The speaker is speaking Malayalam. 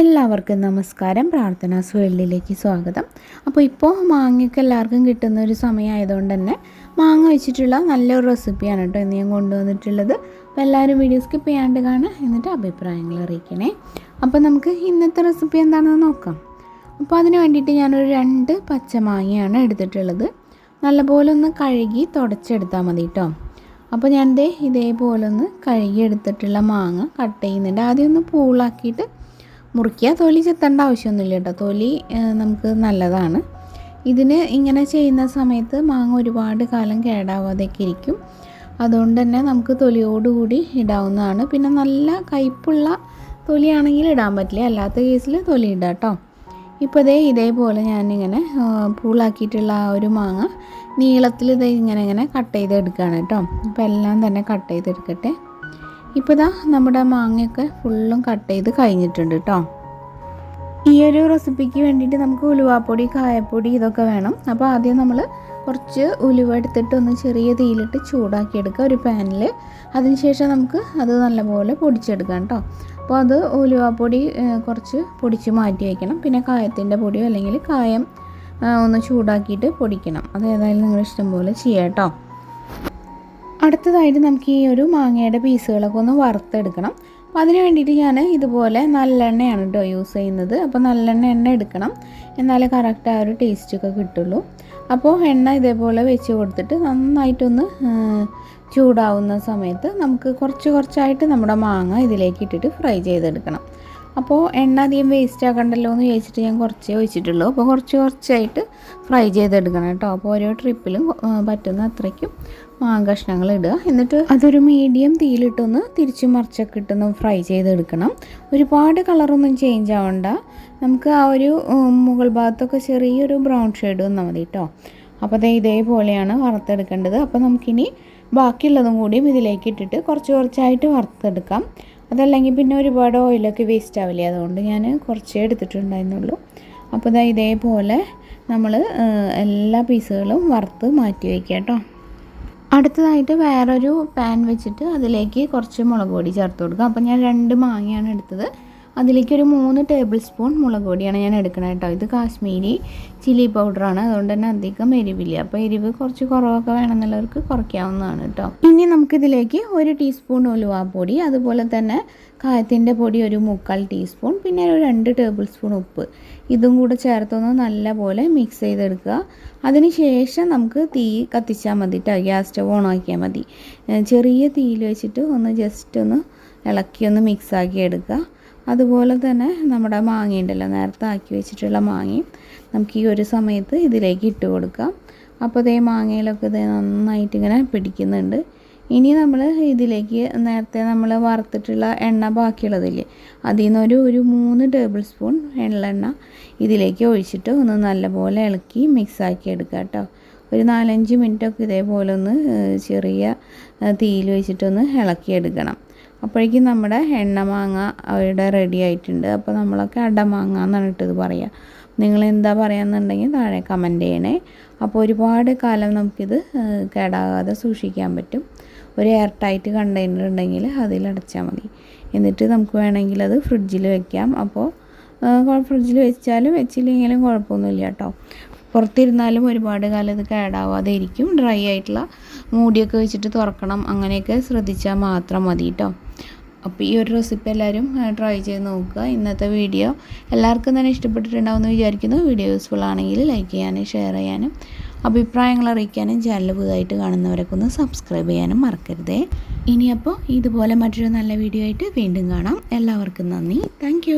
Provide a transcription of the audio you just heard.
എല്ലാവർക്കും നമസ്കാരം. പ്രാർത്ഥനാ സുഴലിലേക്ക് സ്വാഗതം. അപ്പോൾ ഇപ്പോൾ മാങ്ങയ്ക്ക് എല്ലാവർക്കും കിട്ടുന്ന ഒരു സമയമായതുകൊണ്ട് തന്നെ മാങ്ങ വെച്ചിട്ടുള്ള നല്ലൊരു റെസിപ്പിയാണ് കേട്ടോ ഇന്ന് ഞാൻ കൊണ്ടുവന്നിട്ടുള്ളത്. അപ്പോൾ എല്ലാവരും വീഡിയോ സ്കിപ്പ് ചെയ്യാണ്ട് കാണുക എന്നിട്ട് അഭിപ്രായങ്ങൾ അറിയിക്കണേ. അപ്പോൾ നമുക്ക് ഇന്നത്തെ റെസിപ്പി എന്താണെന്ന് നോക്കാം. അപ്പോൾ അതിന് വേണ്ടിയിട്ട് ഞാനൊരു രണ്ട് പച്ചമാങ്ങയാണ് എടുത്തിട്ടുള്ളത്. നല്ലപോലെ ഒന്ന് കഴുകി തുടച്ചെടുത്താൽ മതി കേട്ടോ. അപ്പോൾ ഞാൻ ദേ ഇതേപോലെ ഒന്ന് കഴുകി എടുത്തിട്ടുള്ള മാങ്ങ കട്ട് ചെയ്യുന്നുണ്ട്. ആദ്യം ഒന്ന് പൂളാക്കിയിട്ട് മുറിക്കുക തൊലി ചെത്തേണ്ട ആവശ്യമൊന്നുമില്ല കേട്ടോ. തൊലി നമുക്ക് നല്ലതാണ്. ഇതിന് ഇങ്ങനെ ചെയ്യുന്ന സമയത്ത് മാങ്ങ ഒരുപാട് കാലം കേടാവാതെയൊക്കെ ഇരിക്കും. അതുകൊണ്ട് തന്നെ നമുക്ക് തൊലിയോടുകൂടി ഇടാവുന്നതാണ്. പിന്നെ നല്ല കയ്പുള്ള തൊലിയാണെങ്കിൽ ഇടാൻ പറ്റില്ല. അല്ലാത്ത കേസിൽ തൊലി ഇടാം കേട്ടോ. ഇപ്പോൾ ഇതേ ഇതേപോലെ ഞാനിങ്ങനെ പൂളാക്കിയിട്ടുള്ള ആ ഒരു മാങ്ങ നീളത്തിൽ ഇത് ഇങ്ങനെ ഇങ്ങനെ കട്ട് ചെയ്തെടുക്കുകയാണ് കേട്ടോ. ഇപ്പോൾ എല്ലാം തന്നെ കട്ട് ചെയ്തെടുക്കട്ടെ. ഇപ്പോൾ ഇതാ നമ്മുടെ മാങ്ങയൊക്കെ ഫുള്ളും കട്ട് ചെയ്ത് കഴിഞ്ഞിട്ടുണ്ട് കേട്ടോ ഈ ഒരു റെസിപ്പിക്ക് വേണ്ടിയിട്ട് നമുക്ക് ഉലുവാപ്പൊടി കായപ്പൊടി ഇതൊക്കെ വേണം. അപ്പോൾ ആദ്യം നമ്മൾ കുറച്ച് ഉലുവ എടുത്തിട്ട് ഒന്ന് ചെറിയ തീയിലിട്ട് ചൂടാക്കിയെടുക്കുക ഒരു പാനിൽ അതിനുശേഷം നമുക്ക് അത് നല്ലപോലെ പൊടിച്ചെടുക്കാം കേട്ടോ അപ്പോൾ അത് ഉലുവാപ്പൊടി കുറച്ച് പൊടിച്ച് മാറ്റി വയ്ക്കണം പിന്നെ കായത്തിന്റെ പൊടിയോ അല്ലെങ്കിൽ കായം ഒന്ന് ചൂടാക്കിയിട്ട് പൊടിക്കണം. അത് ഏതായാലും നിങ്ങൾ ഇഷ്ടം പോലെ ചെയ്യാം കേട്ടോ അടുത്തതായിട്ട് നമുക്ക് ഈ ഒരു മാങ്ങയുടെ പീസുകളൊക്കെ ഒന്ന് വറുത്തെടുക്കണം. അപ്പോൾ അതിന് വേണ്ടിയിട്ട് ഞാൻ ഇതുപോലെ നല്ലെണ്ണയാണ് കേട്ടോ യൂസ് ചെയ്യുന്നത്. അപ്പോൾ നല്ലെണ്ണ എണ്ണ എടുക്കണം. എന്നാലേ കറക്റ്റ് ആ ഒരു ടേസ്റ്റൊക്കെ കിട്ടുള്ളൂ. അപ്പോൾ എണ്ണ ഇതേപോലെ വെച്ച് കൊടുത്തിട്ട് നന്നായിട്ടൊന്ന് ചൂടാവുന്ന സമയത്ത് നമുക്ക് കുറച്ച് കുറച്ചായിട്ട് നമ്മുടെ മാങ്ങ ഇതിലേക്ക് ഇട്ടിട്ട് ഫ്രൈ ചെയ്തെടുക്കണം. അപ്പോൾ എണ്ണ അധികം വേസ്റ്റ് ആക്കണ്ടല്ലോ എന്ന് ചോദിച്ചിട്ട് ഞാൻ കുറച്ചേ ഒഴിച്ചിട്ടുള്ളൂ. അപ്പോൾ കുറച്ച് കുറച്ചായിട്ട് ഫ്രൈ ചെയ്തെടുക്കണം കേട്ടോ. അപ്പോൾ ഓരോ ട്രിപ്പിലും പറ്റുന്ന അത്രയ്ക്കും കഷ്ണങ്ങൾ ഇടുക. എന്നിട്ട് അതൊരു മീഡിയം തീയിലിട്ടൊന്ന് തിരിച്ചു മറിച്ചൊക്കെ ഇട്ടൊന്ന് ഫ്രൈ ചെയ്തെടുക്കണം. ഒരുപാട് കളറൊന്നും ചേഞ്ച് ആവണ്ട. നമുക്ക് ആ ഒരു മുകൾ ഭാഗത്തൊക്കെ ചെറിയൊരു ബ്രൗൺ ഷെയ്ഡ് വന്നാൽ മതി കേട്ടോ. അപ്പോൾ അതേ ഇതേപോലെയാണ് വറുത്തെടുക്കേണ്ടത്. അപ്പോൾ നമുക്കിനി ബാക്കിയുള്ളതും കൂടിയും ഇതിലേക്ക് ഇട്ടിട്ട് കുറച്ച് കുറച്ചായിട്ട് വറുത്തെടുക്കാം. അതല്ലെങ്കിൽ പിന്നെ ഒരുപാട് ഓയിലൊക്കെ വേസ്റ്റ് ആവില്ലേ? അതുകൊണ്ട് ഞാൻ കുറച്ചേ എടുത്തിട്ടുണ്ടായിരുന്നുള്ളൂ. അപ്പോൾ ഇതാ ഇതേപോലെ നമ്മൾ എല്ലാ പീസുകളും വറുത്ത് മാറ്റി വയ്ക്കുക കേട്ടോ. അടുത്തതായിട്ട് വേറൊരു പാൻ വെച്ചിട്ട് അതിലേക്ക് കുറച്ച് മുളക് പൊടി ചേർത്ത് കൊടുക്കുക. അപ്പോൾ ഞാൻ രണ്ട് മാങ്ങയാണ് എടുത്തത്. അതിലേക്ക് ഒരു മൂന്ന് ടേബിൾ സ്പൂൺ മുളക് പൊടിയാണ് ഞാൻ എടുക്കുന്നത് കേട്ടോ ഇത് കാശ്മീരി ചില്ലി പൗഡറാണ് അതുകൊണ്ട് തന്നെ അധികം എരിവില്ല. അപ്പോൾ എരിവ് കുറച്ച് കുറവൊക്കെ വേണമെന്നുള്ളവർക്ക് കുറയ്ക്കാവുന്നതാണ് കേട്ടോ ഇനി നമുക്കിതിലേക്ക് ഒരു ടീസ്പൂൺ ഉലുവാപ്പൊടി അതുപോലെ തന്നെ കായത്തിന്റെ പൊടി ഒരു മുക്കാൽ ടീസ്പൂൺ പിന്നെ ഒരു രണ്ട് ടേബിൾ സ്പൂൺ ഉപ്പ്. ഇതും കൂടെ ചേർത്തൊന്ന് നല്ലപോലെ മിക്സ് ചെയ്തെടുക്കുക. അതിന് ശേഷം നമുക്ക് തീ കത്തിച്ചാൽ മതി കേട്ടോ ഗ്യാസ് സ്റ്റവ് ഓൺ ആക്കിയാൽ മതി. ചെറിയ തീയിൽ വെച്ചിട്ട് ഒന്ന് ജസ്റ്റ് ഒന്ന് ഇളക്കി ഒന്ന് മിക്സാക്കി എടുക്കുക. അതുപോലെ തന്നെ നമ്മുടെ മാങ്ങയുണ്ടല്ലോ നേരത്തെ ആക്കി വെച്ചിട്ടുള്ള മാങ്ങയും നമുക്ക് ഈ ഒരു സമയത്ത് ഇതിലേക്ക് ഇട്ട് കൊടുക്കാം. അപ്പോൾ ഇതേ മാങ്ങയിലൊക്കെ ഇത് നന്നായിട്ട് ഇങ്ങനെ പിടിക്കുന്നുണ്ട്. ഇനി നമ്മൾ ഇതിലേക്ക് നേരത്തെ നമ്മൾ വറുത്തിട്ടുള്ള എണ്ണ ബാക്കിയുള്ളതില്ലേ അതിൽ നിന്നൊരു ഒരു മൂന്ന് ടേബിൾ സ്പൂൺ എള്ളെണ്ണ ഇതിലേക്ക് ഒഴിച്ചിട്ട് ഒന്ന് നല്ലപോലെ ഇളക്കി മിക്സാക്കി എടുക്കുക കേട്ടോ. ഒരു നാലഞ്ച് മിനിറ്റൊക്കെ ഇതേപോലെ ഒന്ന് ചെറിയ തീയിൽ വെച്ചിട്ടൊന്ന് ഇളക്കിയെടുക്കണം അപ്പോഴേക്കും നമ്മുടെ എണ്ണമാങ്ങ അവിടെ റെഡി ആയിട്ടുണ്ട്. അപ്പോൾ നമ്മളൊക്കെ അടമാങ്ങ എന്നാണ് ഇട്ടത് പറയുക നിങ്ങൾ എന്താ പറയുകയെന്നുണ്ടെങ്കിൽ താഴെ കമന്റ് ചെയ്യണേ. അപ്പോൾ ഒരുപാട് കാലം നമുക്കിത് കേടാകാതെ സൂക്ഷിക്കാൻ പറ്റും. ഒരു എയർ ടൈറ്റ് കണ്ടെയ്നർ ഉണ്ടെങ്കിൽ അതിൽ അടച്ചാൽ മതി. എന്നിട്ട് നമുക്ക് വേണമെങ്കിൽ അത് ഫ്രിഡ്ജിൽ വെക്കാം. അപ്പോൾ ഫ്രിഡ്ജിൽ വെച്ചാലും വെച്ചില്ലെങ്കിലും കുഴപ്പമൊന്നുമില്ല കേട്ടോ. പുറത്തിരുന്നാലും ഒരുപാട് കാലം ഇത് കേടാവാതെ ഇരിക്കും. ഡ്രൈ ആയിട്ടുള്ള മൂടിയൊക്കെ വെച്ചിട്ട് തുറക്കണം. അങ്ങനെയൊക്കെ ശ്രദ്ധിച്ചാൽ മാത്രം മതി കേട്ടോ. അപ്പോൾ ഈ ഒരു റെസിപ്പി എല്ലാവരും ട്രൈ ചെയ്ത് നോക്കുക. ഇന്നത്തെ വീഡിയോ എല്ലാവർക്കും തന്നെ ഇഷ്ടപ്പെട്ടിട്ടുണ്ടാവുമെന്ന് വിചാരിക്കുന്നു. വീഡിയോ യൂസ്ഫുൾ ആണെങ്കിൽ ലൈക്ക് ചെയ്യാനും ഷെയർ ചെയ്യാനും അഭിപ്രായങ്ങൾ അറിയിക്കാനും ചാനൽ പുതുതായിട്ട് കാണുന്നവരൊക്കെ ഒന്ന് സബ്സ്ക്രൈബ് ചെയ്യാനും മറക്കരുതേ. ഇനിയപ്പോൾ ഇതുപോലെ മറ്റൊരു നല്ല വീഡിയോ ആയിട്ട് വീണ്ടും കാണാം. എല്ലാവർക്കും നന്ദി. താങ്ക്